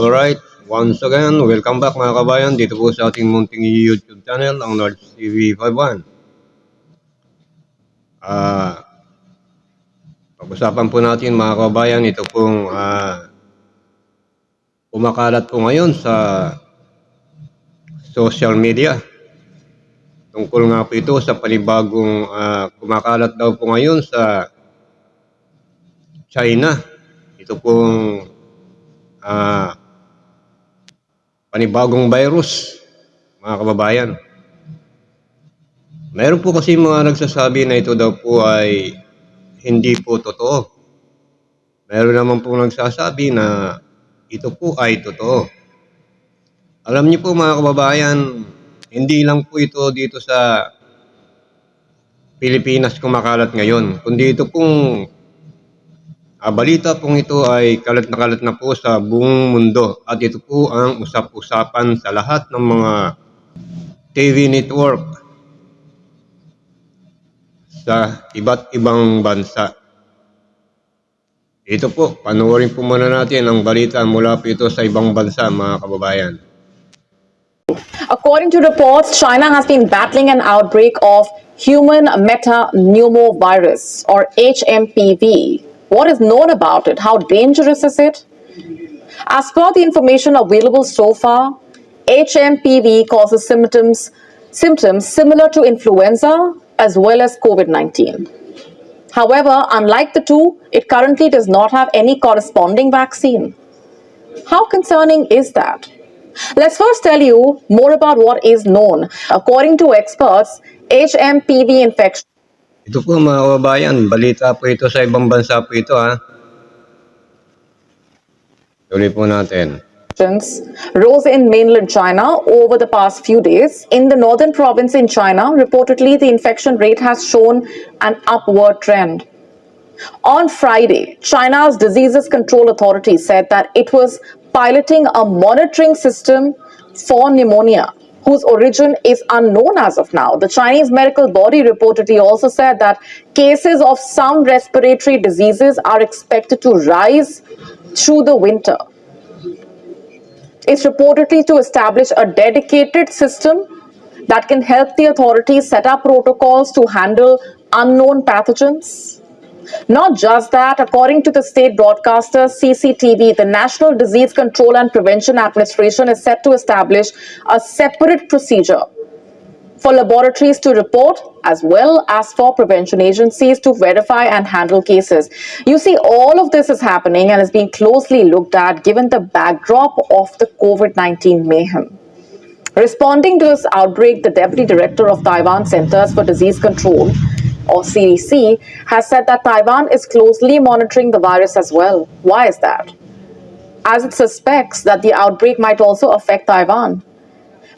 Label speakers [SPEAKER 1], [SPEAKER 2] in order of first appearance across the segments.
[SPEAKER 1] Alright, once again, welcome back mga kabayan dito po sa ating munting YouTube channel, ang North TV 51. Ah, pag-usapan po natin mga kabayan, ito pong ah, kumakalat po ngayon sa social media. Tungkol nga po ito sa panibagong ah, kumakalat daw po ngayon sa China. Ito pong ah, panibagong virus, mga kababayan. Meron po kasi mga nagsasabi na ito daw po ay hindi po totoo. Meron naman po nagsasabi na ito po ay totoo. Alam niyo po mga kababayan, hindi lang po ito dito sa Pilipinas kumakalat ngayon, kundi ito pong Ah, balita pong ito ay kalat na kalat na po sa buong mundo at ito po ang usap-usapan sa lahat ng mga TV network sa iba't ibang bansa. Ito po, panoorin po muna natin ang balita mula po ito sa ibang bansa mga kababayan.
[SPEAKER 2] According to reports, China has been battling an outbreak of human metapneumovirus or HMPV. What is known about it? How dangerous is it? As per the information available so far, HMPV causes symptoms symptoms similar to influenza as well as COVID-19. However, unlike the two, it currently does not have any corresponding vaccine. How concerning is that? Let's first tell you more about what is known. According to experts, HMPV infection
[SPEAKER 1] Ito po mga kababayan, balita po ito sa ibang bansa po ito ha. Tuloy po natin.
[SPEAKER 2] rose in mainland China over the past few days. In the northern province in China, reportedly the infection rate has shown an upward trend. On Friday, China's Diseases Control Authority said that it was piloting a monitoring system for pneumonia whose origin is unknown as of now. The Chinese medical body reportedly also said that cases of some respiratory diseases are expected to rise through the winter. It's reportedly to establish a dedicated system that can help the authorities set up protocols to handle unknown pathogens. Not just that, according to the state broadcaster CCTV, the National Disease Control and Prevention Administration is set to establish a separate procedure for laboratories to report as well as for prevention agencies to verify and handle cases. You see, all of this is happening and is being closely looked at given the backdrop of the COVID 19 mayhem. Responding to this outbreak, the Deputy Director of Taiwan Centers for Disease Control, or CDC, has said that Taiwan is closely monitoring the virus as well. Why is that? As it suspects that the outbreak might also affect Taiwan.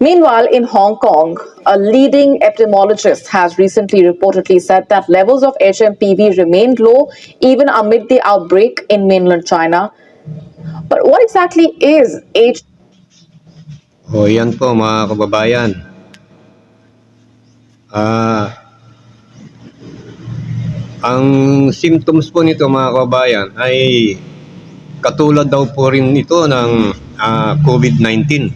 [SPEAKER 2] Meanwhile, in Hong Kong, a leading epidemiologist has recently reportedly said that levels of HMPV remained low even amid the outbreak in mainland China. But what exactly is H?
[SPEAKER 1] O yan po mga kababayan. Ah, ang symptoms po nito mga kababayan ay katulad daw po rin ito ng ah, COVID-19.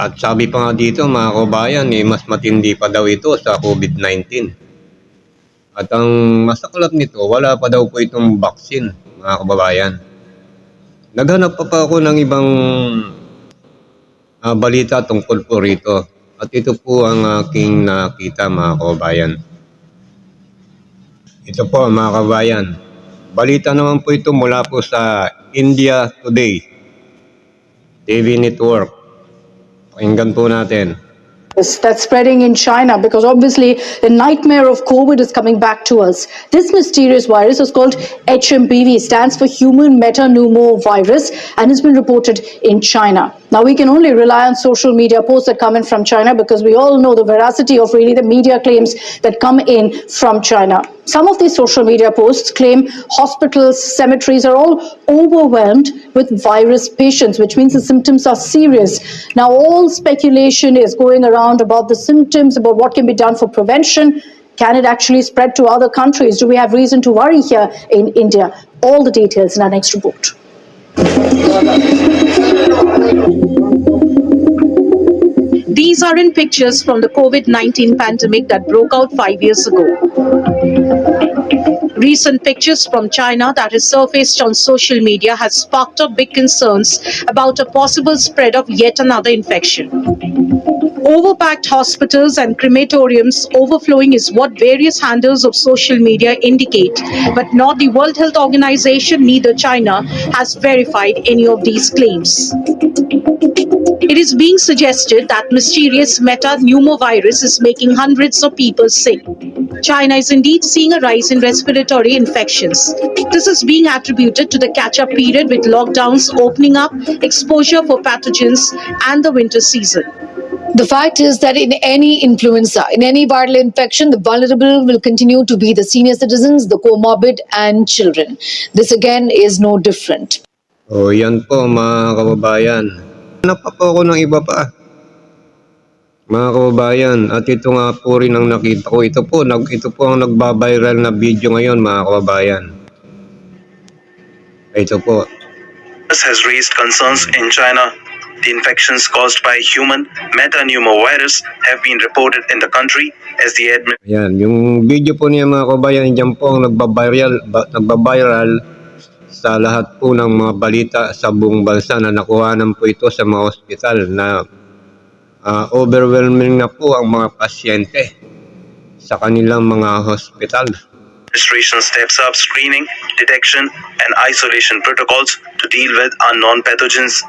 [SPEAKER 1] At sabi pa nga dito mga kababayan, eh, mas matindi pa daw ito sa COVID-19. At ang masaklap nito, wala pa daw po itong vaccine mga kababayan. Naghanap pa pa ako ng ibang ah, balita tungkol po rito. At ito po ang aking nakita mga kababayan. Ito po mga kababayan. Balita naman po ito mula po sa India Today TV Network. Pakinggan po natin.
[SPEAKER 3] that's spreading in China because obviously the nightmare of COVID is coming back to us. This mysterious virus is called HMPV, stands for human metapneumovirus, and has been reported in China. Now we can only rely on social media posts that come in from China because we all know the veracity of really the media claims that come in from China. Some of these social media posts claim hospitals, cemeteries are all overwhelmed with virus patients, which means the symptoms are serious. Now, all speculation is going around about the symptoms, about what can be done for prevention. Can it actually spread to other countries? Do we have reason to worry here in India? All the details in our next report. Thank you.
[SPEAKER 4] These are in pictures from the COVID 19 pandemic that broke out five years ago. Recent pictures from China that has surfaced on social media has sparked up big concerns about a possible spread of yet another infection. Overpacked hospitals and crematoriums overflowing is what various handles of social media indicate, but not the World Health Organization, neither China has verified any of these claims. It is being suggested that mysterious metapneumovirus is making hundreds of people sick. China is indeed seeing a rise in respiratory infections. This is being attributed to the catch up period with lockdowns opening up, exposure for pathogens, and the winter season.
[SPEAKER 5] The fact is that in any influenza, in any viral infection, the vulnerable will continue to be the senior citizens, the comorbid, and children. This again is no different.
[SPEAKER 1] O yan po mga kababayan. Hanap pa po ako ng iba pa. Mga kababayan, at ito nga po rin ang nakita ko. Ito po, nag, ito po ang nagbabiral na video ngayon mga kababayan. Ito po.
[SPEAKER 6] has raised concerns in China. The infections caused by human metapneumovirus have been reported in the country as the admin
[SPEAKER 1] Ayan, yung video po niya mga kababayan, dyan po ang nagbabiral, ba, nagbabiral sa lahat po ng mga balita sa buong bansa na nakuhanan po ito sa mga ospital na ah, overwhelming na po ang mga pasyente sa kanilang mga hospital.
[SPEAKER 6] administration steps up screening, detection, and isolation protocols to deal with unknown pathogens.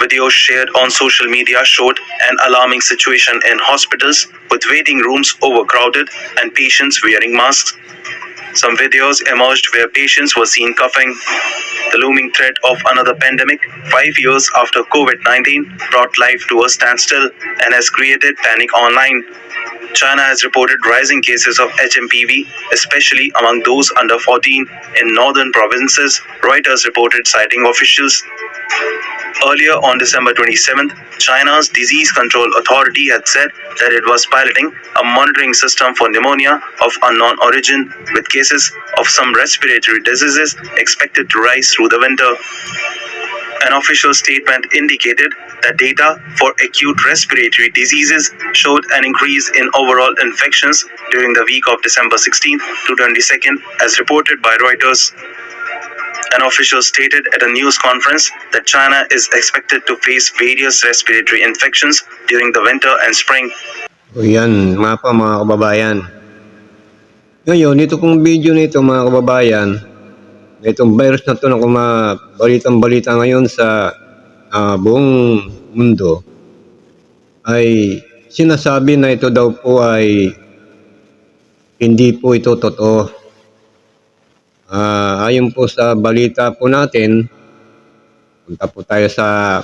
[SPEAKER 6] Videos shared on social media showed an alarming situation in hospitals with waiting rooms overcrowded and patients wearing masks. Some videos emerged where patients were seen coughing. The looming threat of another pandemic, five years after COVID 19, brought life to a standstill and has created panic online. China has reported rising cases of HMPV, especially among those under 14 in northern provinces, Reuters reported citing officials. Earlier on December 27th, China's Disease Control Authority had said that it was piloting a monitoring system for pneumonia of unknown origin, with cases of some respiratory diseases expected to rise through the winter. An official statement indicated that data for acute respiratory diseases showed an increase in overall infections during the week of December 16th to 22nd, as reported by Reuters. An official stated at a news conference that China is expected to face various respiratory infections during the winter and spring.
[SPEAKER 1] O yan, mga pa mga kababayan. Ngayon, ito pong video nito mga kababayan, itong virus na ito na kumabalitang balita ngayon sa ah, buong mundo, ay sinasabi na ito daw po ay hindi po ito totoo. Ah, ayon po sa balita po natin, punta po tayo sa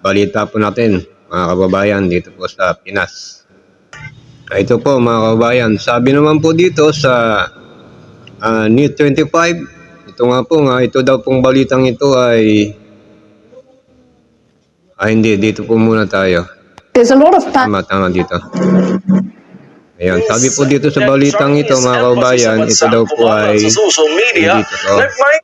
[SPEAKER 1] balita po natin, mga kababayan, dito po sa Pinas. Ito po mga kababayan, sabi naman po dito sa uh, News 25, ito nga po nga, ito daw pong balitang ito ay ah hindi, dito po muna tayo.
[SPEAKER 3] There's a lot of.
[SPEAKER 1] Tama, tama dito. Ayan, sabi po dito sa balitang ito mga kababayan, ito daw po ay
[SPEAKER 7] social media,
[SPEAKER 1] hindi totoo.
[SPEAKER 7] nagmay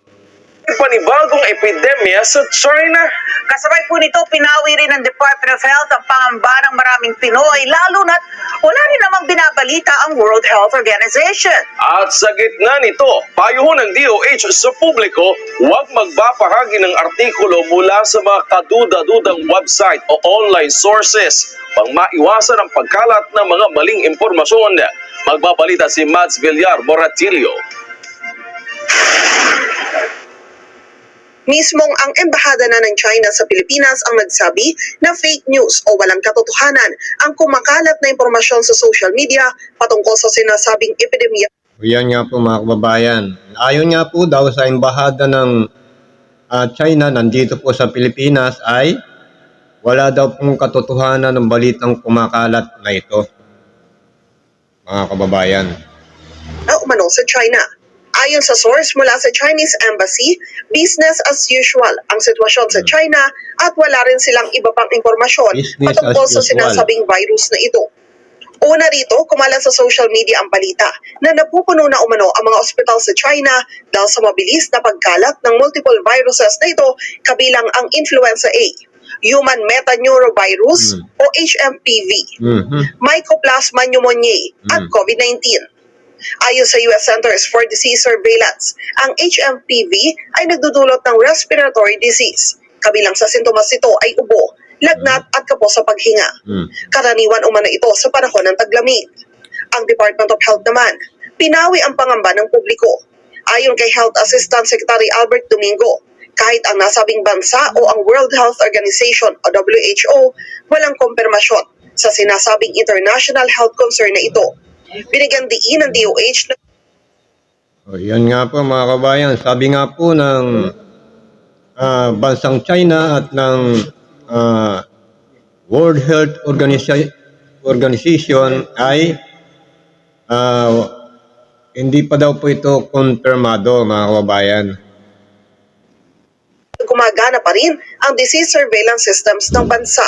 [SPEAKER 7] panibagong epidemya sa China.
[SPEAKER 8] Kasabay po nito, pinawi rin ng Department of Health ang pangamba ng maraming Pinoy, lalo na't wala rin namang binabalita ang World Health Organization.
[SPEAKER 7] At sa gitna nito, payuhon ng DOH sa publiko, huwag magbabahagi ng artikulo mula sa mga kaduda-dudang website o online sources pang maiwasan ang pagkalat ng mga maling impormasyon. Magbabalita si Mads Villar Moratilio.
[SPEAKER 9] Mismong ang embahada na ng China sa Pilipinas ang nagsabi na fake news o walang katotohanan ang kumakalat na impormasyon sa social media patungkol sa sinasabing epidemya
[SPEAKER 1] yan nga po mga kababayan. Ayon nga po daw sa embahada ng ah, China nandito po sa Pilipinas ay wala daw pong katotohanan ng balitang kumakalat na ito. Mga kababayan.
[SPEAKER 9] na umano sa China. Ayon sa source mula sa Chinese Embassy, business as usual ang sitwasyon sa China at wala rin silang iba pang impormasyon
[SPEAKER 1] Business
[SPEAKER 9] patungkol sa sinasabing virus na ito. Una rito, kumalat sa social media ang balita na napupuno na umano ang mga ospital sa China dahil sa mabilis na pagkalat ng multiple viruses na ito kabilang ang influenza A, human metaneurovirus o HMPV,
[SPEAKER 1] Mhm.
[SPEAKER 9] Mycoplasma pneumoniae at
[SPEAKER 1] Mm.
[SPEAKER 9] COVID-19. Ayon sa US Centers for Disease Surveillance, ang HMPV ay nagdudulot ng respiratory disease. Kabilang sa sintomas nito ay ubo, lagnat at kapos sa paghinga.
[SPEAKER 1] Mm.
[SPEAKER 9] Karaniwan umano ito sa panahon ng taglamig. Ang Department of Health naman, pinawi ang pangamba ng publiko. Ayon kay Health Assistant Secretary Albert Domingo, kahit ang nasabing bansa o ang World Health Organization o WHO, walang kompirmasyon sa sinasabing international health concern na ito. Binigyan diin ng DOH na
[SPEAKER 1] O, yan nga po mga kabayan. Sabi nga po ng ah, bansang China at ng ah, World Health Organisa- Organization ay ah, hindi pa daw po ito konfirmado mga kababayan.
[SPEAKER 9] gumagana pa rin ang disease surveillance systems ng bansa.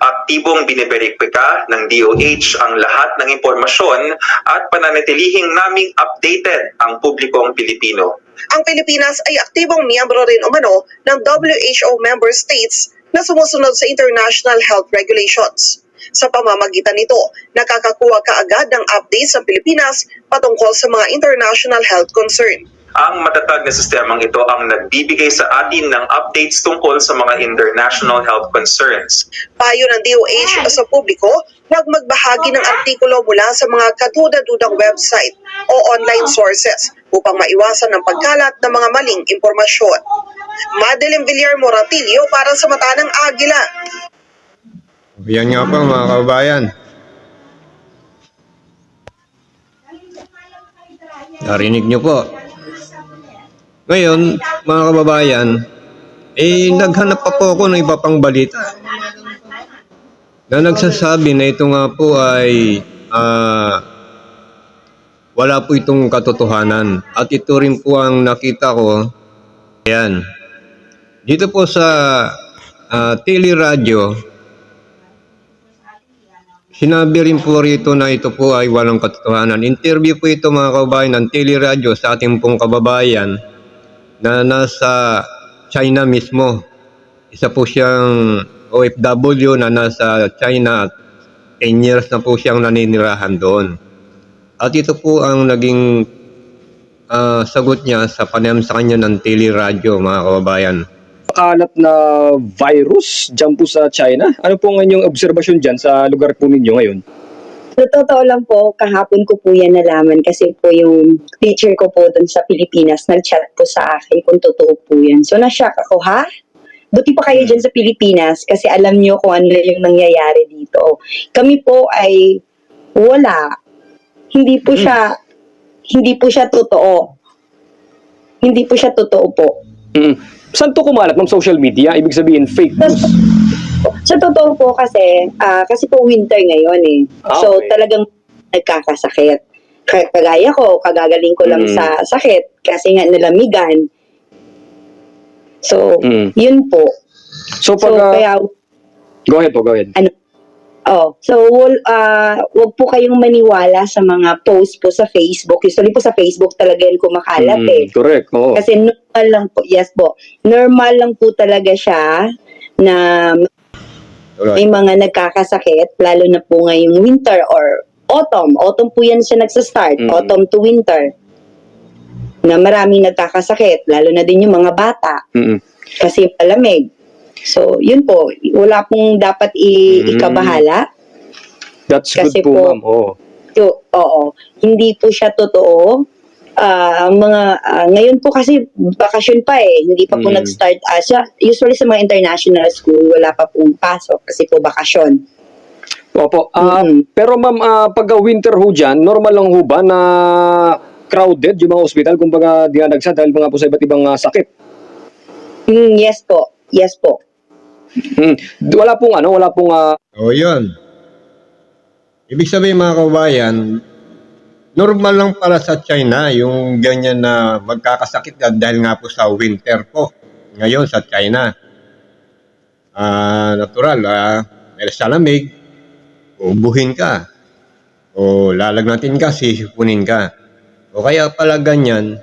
[SPEAKER 10] Aktibong biniberipika ng DOH ang lahat ng impormasyon at pananatilihing naming updated ang publikong Pilipino.
[SPEAKER 9] Ang Pilipinas ay aktibong miyembro rin umano ng WHO member states na sumusunod sa international health regulations. Sa pamamagitan nito, nakakakuha kaagad ng updates sa Pilipinas patungkol sa mga international health concern.
[SPEAKER 10] Ang matatag na sistemang ito ang nagbibigay sa atin ng updates tungkol sa mga international health concerns.
[SPEAKER 9] Payo ng DOH sa publiko, huwag magbahagi ng artikulo mula sa mga kaduda-dudang website o online sources upang maiwasan ang pagkalat ng mga maling impormasyon. Madeline Villar Moratillo para sa Mata ng Agila.
[SPEAKER 1] Yan nga po mga kababayan. Narinig nyo po. Ngayon, mga kababayan, eh, naghanap pa po ako ng iba pang balita. Na nagsasabi na ito nga po ay ah, wala po itong katotohanan. At ito rin po ang nakita ko. Ayan. Dito po sa ah, teleradyo, Sinabi rin po rito na ito po ay walang katotohanan. Interview po ito mga kababayan ng teleradyo sa ating pong kababayan na nasa China mismo. Isa po siyang OFW na nasa China at 10 years na po siyang naninirahan doon. At ito po ang naging ah, sagot niya sa panayam sa kanya ng teleradyo mga kababayan.
[SPEAKER 11] kalat na virus dyan po sa China. Ano po ang inyong obserbasyon dyan sa lugar po ninyo ngayon?
[SPEAKER 12] Sa totoo lang po, kahapon ko po yan nalaman kasi po yung teacher ko po dun sa Pilipinas nag-chat po sa akin kung totoo po yan. So na-shock ako, ha? Buti pa kayo dyan sa Pilipinas kasi alam niyo kung ano yung nangyayari dito. Kami po ay wala. Hindi po siya hindi po siya totoo. Hindi po siya totoo po.
[SPEAKER 11] Mm. Saan to kumalat ng social media? Ibig sabihin fake news.
[SPEAKER 12] Sa totoo po kasi, ah, kasi po winter ngayon eh.
[SPEAKER 11] Ah,
[SPEAKER 12] So
[SPEAKER 11] okay.
[SPEAKER 12] talagang nagkakasakit. K- Kagaya ko, kagagaling ko lang
[SPEAKER 11] Mm.
[SPEAKER 12] sa sakit kasi nga nalamigan. So,
[SPEAKER 11] Mm.
[SPEAKER 12] yun po.
[SPEAKER 11] So
[SPEAKER 12] So,
[SPEAKER 11] pag ah,
[SPEAKER 12] kaya,
[SPEAKER 11] go ahead po, go ahead.
[SPEAKER 12] oh, so, wal- ah, wag po kayong maniwala sa mga post po sa Facebook. Usually po sa Facebook talaga yun kumakalat
[SPEAKER 11] Mm,
[SPEAKER 12] eh.
[SPEAKER 11] correct. Oo.
[SPEAKER 12] Kasi normal lang po, yes po, normal lang po talaga siya na
[SPEAKER 1] Alright.
[SPEAKER 12] may mga nagkakasakit, lalo na po ngayong winter or autumn. Autumn po yan siya nagsastart,
[SPEAKER 11] Mm.
[SPEAKER 12] autumn to winter. Na maraming nagkakasakit, lalo na din yung mga bata
[SPEAKER 11] Mm-mm.
[SPEAKER 12] kasi palamig. So, yun po, wala pong dapat i-
[SPEAKER 11] Mm.
[SPEAKER 12] ikabahala.
[SPEAKER 11] That's good
[SPEAKER 12] Kasi
[SPEAKER 11] po,
[SPEAKER 12] po-
[SPEAKER 11] ma'am. Oo.
[SPEAKER 12] So, oo, hindi po siya totoo. Ah, ang mga ah, ngayon po kasi bakasyon pa eh, hindi pa po
[SPEAKER 11] Mm.
[SPEAKER 12] nag-start ah, siya. Usually sa mga international school wala pa pong pasok kasi po bakasyon.
[SPEAKER 11] Opo. Ah,
[SPEAKER 12] Mm.
[SPEAKER 11] Pero ma'am, ah, pag winter ho dyan, normal lang ho ba na crowded yung mga ospital kumbaga dinadagsa dahil mga po sa iba't ibang ah, sakit?
[SPEAKER 12] Mm, yes po. Yes po.
[SPEAKER 11] Mm. Wala pong ano, wala pong ah,
[SPEAKER 1] O yun. Ibig sabihin mga kababayan, normal lang para sa China yung ganyan na magkakasakit dahil nga po sa winter po. Ngayon sa China. Ah, natural, ah, dahil sa lamig, ubuhin ka. o lalagnatin ka, sisipunin ka. O kaya pala ganyan,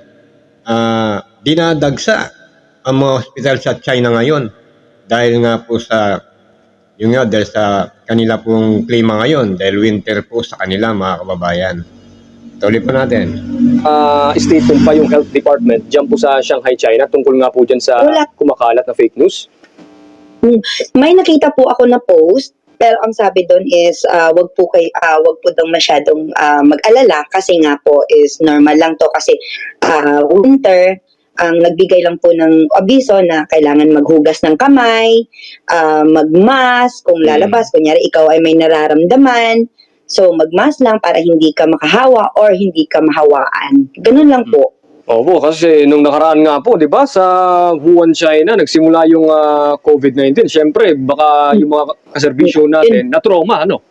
[SPEAKER 1] ah, dinadagsa ang mga hospital sa China ngayon dahil nga po sa yun nga dahil sa kanila pong klima ngayon dahil winter po sa kanila mga kababayan. Tuloy pa natin.
[SPEAKER 11] Ah, statement pa yung health department dyan po sa Shanghai, China tungkol nga po dyan sa
[SPEAKER 12] Wala.
[SPEAKER 11] kumakalat na fake news.
[SPEAKER 12] May nakita po ako na post pero ang sabi doon is ah, wag po kay ah, wag po daw masyadong ah, mag-alala kasi nga po is normal lang to kasi ah, winter ang nagbigay lang po ng abiso na kailangan maghugas ng kamay, ah, mag-mask kung lalabas, kunyari ikaw ay may nararamdaman. So mag-mask lang para hindi ka makahawa or hindi ka mahawaan. Ganun lang po.
[SPEAKER 11] Opo, kasi nung nakaraan nga po, di ba, sa Wuhan, China, nagsimula yung ah, COVID-19. Siyempre, baka yung mga kaserbisyo natin na trauma, ano?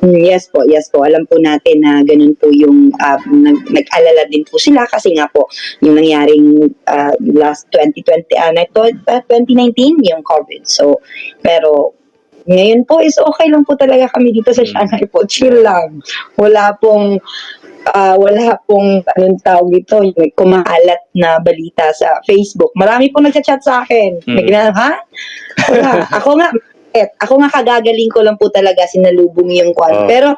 [SPEAKER 12] Mm, Yes po, yes po. Alam po natin na ganun po yung ah, nag- nag-alala din po sila kasi nga po yung nangyaring ah, last 2020, ah, na ito, ah, 2019 yung COVID. So, pero ngayon po is okay lang po talaga kami dito sa Shanghai po. Chill lang. Wala pong ah, wala pong anong tawag dito, yung may kumakalat na balita sa Facebook. Marami pong nagchat-chat sa akin.
[SPEAKER 11] Mm.
[SPEAKER 12] ha? Wala. Ako nga, eh, ako nga kagagaling ko lang po talaga sinalubong yung kwan.
[SPEAKER 11] Ah.
[SPEAKER 12] Pero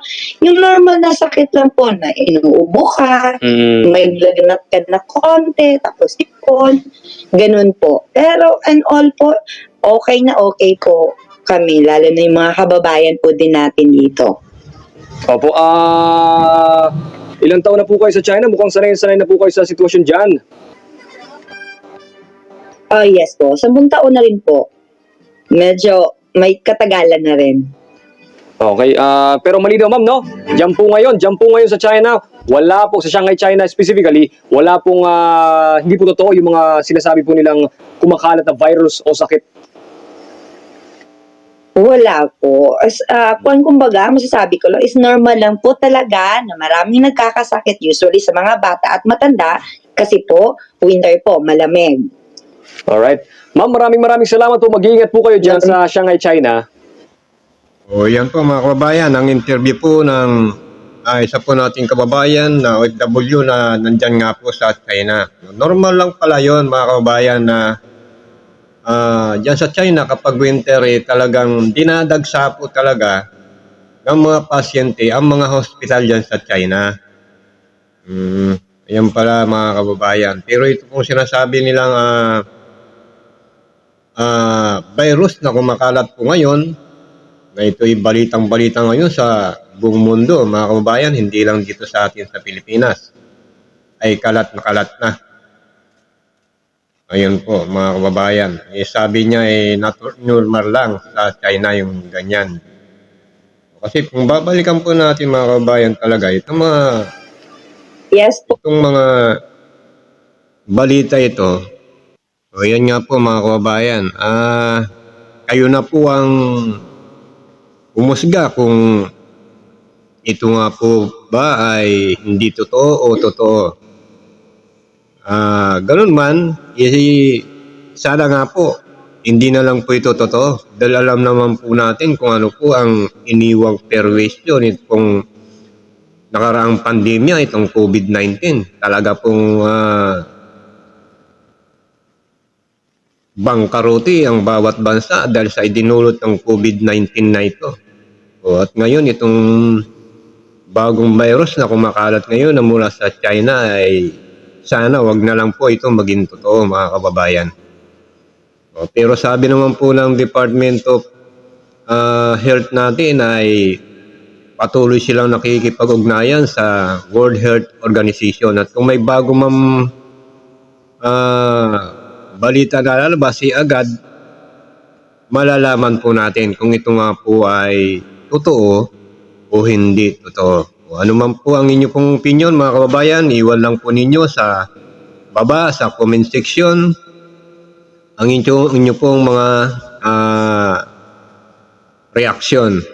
[SPEAKER 12] yung normal na sakit lang po na inuubo ka,
[SPEAKER 11] Mm.
[SPEAKER 12] may lagnat ka na konti, tapos ipon, ganun po. Pero and all po, okay na okay po kami, lalo na yung mga kababayan po din natin dito.
[SPEAKER 11] Opo, ah... ilang taon na po kayo sa China? Mukhang sanay-sanay na po kayo sa sitwasyon dyan.
[SPEAKER 12] Oh yes po, sampung taon na rin po. Medyo may katagalan na rin.
[SPEAKER 11] Okay, ah pero malinaw ma'am, no? Diyan po ngayon, diyan po ngayon sa China, wala po, sa Shanghai, China specifically, wala pong, ah, hindi po totoo yung mga sinasabi po nilang kumakalat na virus o sakit.
[SPEAKER 12] Wala po. As, uh, kung kumbaga, masasabi ko lang, is normal lang po talaga na maraming nagkakasakit, usually sa mga bata at matanda, kasi po, winter po, malamig.
[SPEAKER 11] Alright. Ma'am, maraming maraming salamat po. Mag-iingat po kayo dyan sa Shanghai, China.
[SPEAKER 1] O yan po mga kababayan, ang interview po ng ah, isa po nating kababayan na OFW na nandyan nga po sa China. Normal lang pala yon mga kababayan na ah, dyan sa China kapag winter eh, talagang dinadagsa po talaga ng mga pasyente ang mga hospital dyan sa China. Mm, yan pala mga kababayan. Pero ito pong sinasabi nilang ah, ah, virus na kumakalat po ngayon, na ito'y balitang-balita ngayon sa buong mundo, mga kababayan, hindi lang dito sa atin sa Pilipinas, ay kalat na kalat na. Ayun po, mga kababayan. Eh, sabi niya, eh, normal lang sa China yung ganyan. Kasi kung babalikan po natin, mga kababayan, talaga, itong mga,
[SPEAKER 12] Yes po.
[SPEAKER 1] itong mga balita ito, o yan nga po, mga kababayan, ah, kayo na po ang umusga kung ito nga po ba ay hindi totoo o totoo. Ah, ganun man, eh, sana nga po, hindi na lang po ito totoo. Dahil alam naman po natin kung ano po ang iniwang perwisyo nitong nakaraang pandemya, itong COVID-19. Talaga pong ah, bangkarote ang bawat bansa dahil sa idinulot ng COVID-19 na ito. O, at ngayon, itong bagong virus na kumakalat ngayon na mula sa China ay sana wag na lang po ito maging totoo mga kababayan. Pero sabi naman po ng Department of ah, Health natin ay patuloy silang nakikipag-ugnayan sa World Health Organization at kung may bago mam ah, balita na lalabas, eh, agad malalaman po natin kung ito nga po ay totoo o hindi totoo. Ano man po ang inyo pong opinion mga kababayan, iwan lang po ninyo sa baba sa comment section ang inyo, inyo pong mga ah, reaksyon.